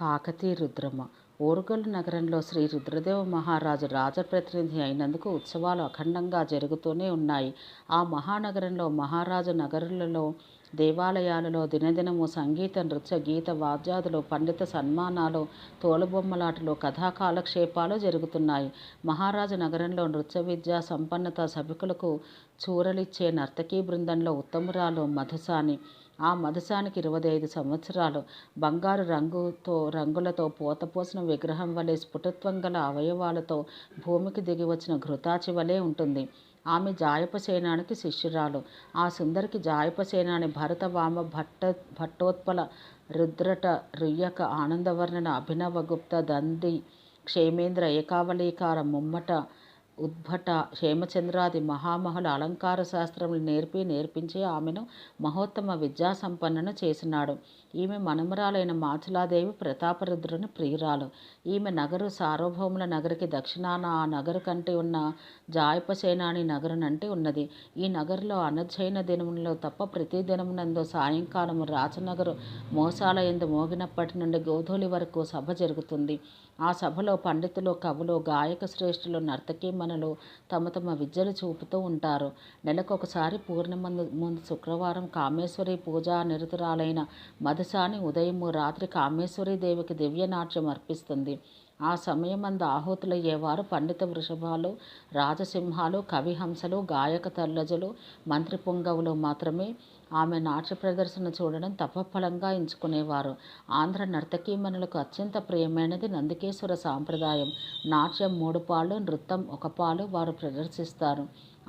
కాకతీ రుద్రమ. ఓరుగల్లు నగరంలో శ్రీ రుద్రదేవ మహారాజు రాజప్రతినిధి అయినందుకు ఉత్సవాలు అఖండంగా జరుగుతూనే ఉన్నాయి. ఆ మహానగరంలో మహారాజు నగరులలో దేవాలయాలలో దినదినము సంగీత నృత్య గీత వాద్యాదులు పండిత సన్మానాలు తోలుబొమ్మలాటలు కథా కాలక్షేపాలు జరుగుతున్నాయి. మహారాజు నగరంలో నృత్య విద్యా సంపన్నత సభికులకు చూరలిచ్చే నర్తకీ బృందంలో ఉత్తమురాలు మధుసాని ఆ మధుసానికి ఇరవై ఐదు సంవత్సరాలు బంగారు రంగుతో రంగులతో పోతపోసిన విగ్రహం వలె స్ఫుటత్వం గల అవయవాలతో భూమికి దిగి వచ్చిన ఘృతాచి వలె ఉంటుంది. ఆమె జాయపసేనానికి శిష్యురాలు. ఆ సుందరికి జాయపసేనాని భరత వామ భట్ట భట్టోత్పల రుద్రట రుయ్యక ఆనందవర్ణన అభినవ గుప్త దండి క్షేమేంద్ర ఏకావళీకార ముమ్మట ఉద్భట హేమచంద్రాది మహామహుల అలంకార శాస్త్రములు నేర్పి నేర్పించి ఆమెను మహోత్తమ విద్యా సంపన్నను చేసినాడు. ఈమె మనమరాలైన మాచులాదేవి ప్రతాపరుద్రుని ప్రియురాలు. ఈమె నగరు సార్వభౌముల నగరికి దక్షిణాన ఆ నగరు కంటే ఉన్న జాయపసేనాని నగరునంటి ఉన్నది. ఈ నగరులో అనధ్యయన దినములలో తప్ప ప్రతి దినమునందు సాయంకాలము రాచనగరు మోసాల ఎందు మోగినప్పటి నుండి గోధూలి వరకు సభ జరుగుతుంది. ఆ సభలో పండితులు కవులు గాయక శ్రేష్ఠులు నర్తకీమణులు తమ తమ విద్యలు చూపుతూ ఉంటారు. నెలకొకసారి పూర్ణిమ ముందు శుక్రవారం కామేశ్వరి పూజా నిరతురాలైన మధుసాని ఉదయము రాత్రి కామేశ్వరి దేవికి దివ్యనాట్యం అర్పిస్తుంది. ఆ సమయమందు ఆహుతులయ్యేవారు పండిత వృషభాలు రాజసింహాలు కవిహంసలు గాయక తల్లజలు మంత్రి పుంగవులు మాత్రమే ఆమె నాట్య ప్రదర్శన చూడడం తపఫలంగా ఎంచుకునేవారు. ఆంధ్ర నర్తకీమణులకు అత్యంత ప్రియమైనది నందికేశ్వర సాంప్రదాయం. నాట్యం మూడు పాలు నృత్యం ఒక పాలు వారు ప్రదర్శిస్తారు.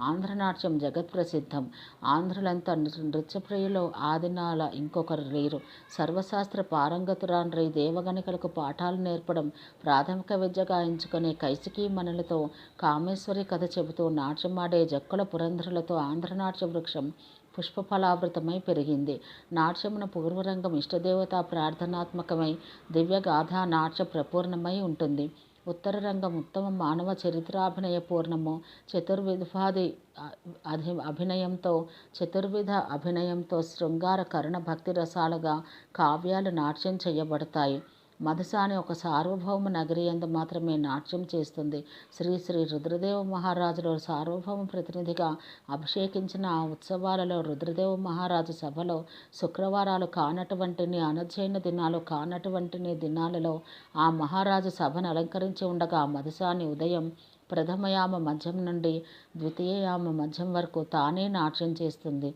ఆంధ్రనాట్యం జగత్ ప్రసిద్ధం. ఆంధ్రులంతా నృత్యప్రియులు ఆదినాల ఇంకొకరు లేరు. సర్వశాస్త్ర పారంగతురాన్రై దేవగణికలకు పాఠాలు నేర్పడం ప్రాథమిక విద్యగా ఎంచుకునే కైసికీమణులతో కామేశ్వరి కథ చెబుతూ నాట్యమాడే జక్కుల పురంధ్రులతో ఆంధ్రనాట్య వృక్షం పుష్పఫలావృతమై పెరిగింది. నాట్యమున పూర్వరంగం ఇష్టదేవతా ప్రార్థనాత్మకమై దివ్యగాథా నాట్య ప్రపూర్ణమై ఉంటుంది. ఉత్తర రంగం ఉత్తమ మానవ చరిత్రాభినయ పూర్ణము. చతుర్విధాది అధి అభినయంతో చతుర్విధ అభినయంతో శృంగార కరుణ భక్తి రసాలుగా కావ్యాలు నాట్యం చేయబడతాయి. మధుసాని ఒక సార్వభౌమ నగరి ఎందు మాత్రమే నాట్యం చేస్తుంది. శ్రీ శ్రీ రుద్రదేవ మహారాజులో సార్వభౌమ ప్రతినిధిగా అభిషేకించిన ఆ ఉత్సవాలలో రుద్రదేవ మహారాజు సభలో శుక్రవారాలు కానటువంటిని అనధ్యయన దినాలు కానటువంటిని దినాలలో ఆ మహారాజు సభను అలంకరించి ఉండగా మధుసాని ఉదయం ప్రథమయామ మధ్యం నుండి ద్వితీయయామ మధ్యం వరకు తానే నాట్యం చేస్తుంది.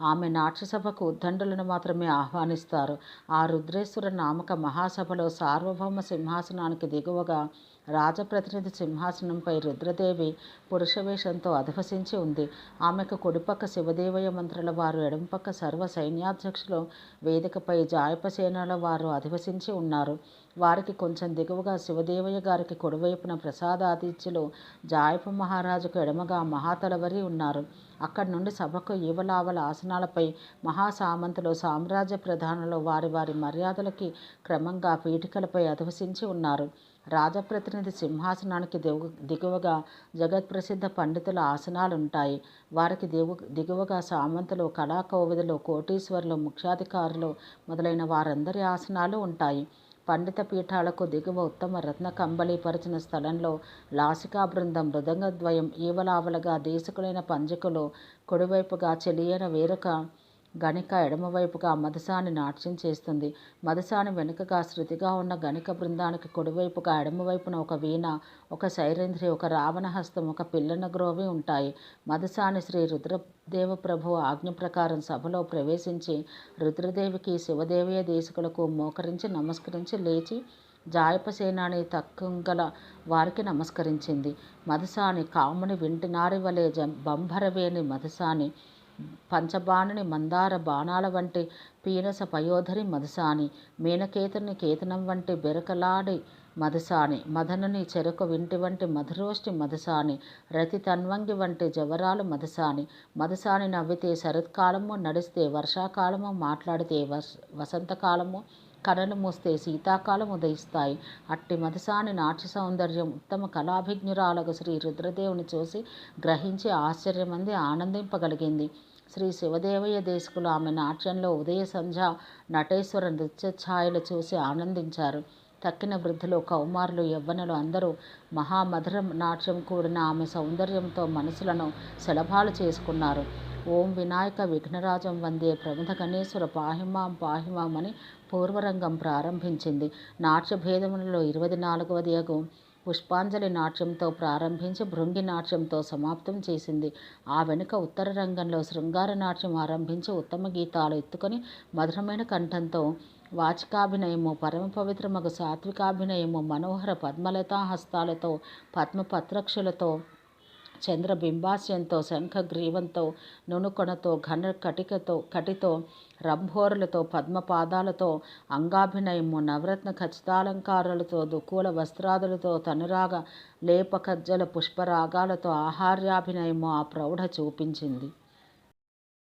ఆమె నాట్యసభకు ఉద్దండులను మాత్రమే ఆహ్వానిస్తారు. ఆ రుద్రేశ్వర నామక మహాసభలో సార్వభౌమ సింహాసనానికి దిగువగా రాజప్రతినిధి సింహాసనంపై రుద్రదేవి పురుషవేషంతో అధివసించి ఉంది. ఆమెకు కుడిపక్క శివదేవయ మంత్రుల వారు ఎడంపక్క సర్వ సైన్యాధ్యక్షులు వేదికపై జాయపసేనల వారు అధివసించి ఉన్నారు. వారికి కొంచెం దిగువగా శివదేవయ్య గారికి కుడివైపున ప్రసాదాతిథ్యులు జాయపు మహారాజుకు ఎడమగా మహాతలవరి ఉన్నారు. అక్కడి నుండి సభకు ఈవలావల ఆసనాలపై మహాసామంతులు సామ్రాజ్య ప్రధానులు వారి వారి మర్యాదలకి క్రమంగా పీఠికలపై అధివసించి ఉన్నారు. రాజప్రతినిధి సింహాసనానికి దిగు దిగువగా జగత్ప్రసిద్ధ పండితుల ఆసనాలుంటాయి. వారికి దిగు దిగువగా సామంతులు కళాకోవిదులు కోటీశ్వరులు ముఖ్యాధికారులు మొదలైన వారందరి ఆసనాలు ఉంటాయి. పండిత పీఠాలకు దిగువ ఉత్తమ రత్న కంబళీపరిచిన స్థలంలో లాసికా బృందం మృదంగద్వయం ఈవలావలగా దేశకులైన పంజకులు కుడివైపుగా చెలియన వేరొక గణిక ఎడమవైపుగా మదసాని నాట్యం చేస్తుంది. మదసాని వెనుకగా శృతిగా ఉన్న గణిక బృందానికి కుడివైపుగా ఎడమవైపున ఒక వీణ ఒక శైరేంద్రి ఒక రావణహస్తం ఒక పిల్లన గ్రోవి ఉంటాయి. మదసాని శ్రీ రుద్రదేవ ప్రభు ఆజ్ఞ ప్రకారం సభలో ప్రవేశించి రుద్రదేవికి శివదేవయ దేశకులకు మోకరించి నమస్కరించి లేచి జాయపసేనాని తక్కుంగల వారికి నమస్కరించింది. మదసాని కాముని వింటినారి వలె బంభరవేణి మదసాని పంచబాణుని మందార బాణాల వంటి పీనస పయోధరి మధుసాని మీనకేతుని కేతనం వంటి బెరకలాడి మధుసాని మదనుని చెరుకు వింటి వంటి మధురోష్టి మధుసాని రతి తన్వంగి వంటి జవరాలు మధుసాని మధుసాని నవ్వితే శరత్కాలము నడిస్తే వర్షాకాలము మాట్లాడితే వస వసంతకాలము కళలు మూస్తే శీతాకాలం ఉదయిస్తాయి. అట్టి మధుసాని నాట్య సౌందర్యం ఉత్తమ కళాభిజ్ఞురాలకు శ్రీ రుద్రదేవుని చూసి గ్రహించి ఆశ్చర్యమంది ఆనందింపగలిగింది. శ్రీ శివదేవయ్య దేశకులు ఆమె నాట్యంలో ఉదయ సంధ్య నటేశ్వర నృత్య ఛాయలు చూసి ఆనందించారు. తక్కిన వృద్ధులు కౌమారులు యవ్వనులు అందరూ మహామధుర నాట్యం కూడిన ఆమె సౌందర్యంతో మనసులను శలభాలు చేసుకున్నారు. ఓం వినాయక విఘ్నరాజం వందే ప్రమిద గణేశ్వర పాహిమాం పాహిమాం అని పూర్వరంగం ప్రారంభించింది. నాట్య భేదములలో ఇరవై నాలుగవది అగు పుష్పాంజలి నాట్యంతో ప్రారంభించి భృంగి నాట్యంతో సమాప్తం చేసింది. ఆ వెనుక ఉత్తర రంగంలో శృంగార నాట్యం ఆరంభించి ఉత్తమ గీతాలు ఎత్తుకొని మధురమైన కంఠంతో వాచికాభినయము పరమ పవిత్రమగు సాత్వికాభినయము మనోహర పద్మలతా హస్తాలతో పద్మపత్రక్షులతో చంద్రబింబాస్యంతో శంఖగ్రీవంతో నునుకొనతో ఘన కటికతో కటితో రంభోరులతో పద్మపాదాలతో అంగాభినయము నవరత్న ఖచ్చితాలంకారాలతో దుకూల వస్త్రాదులతో తనురాగ లేపకజ్జల పుష్పరాగాలతో ఆహార్యాభినయము ఆ ప్రౌఢ చూపించింది.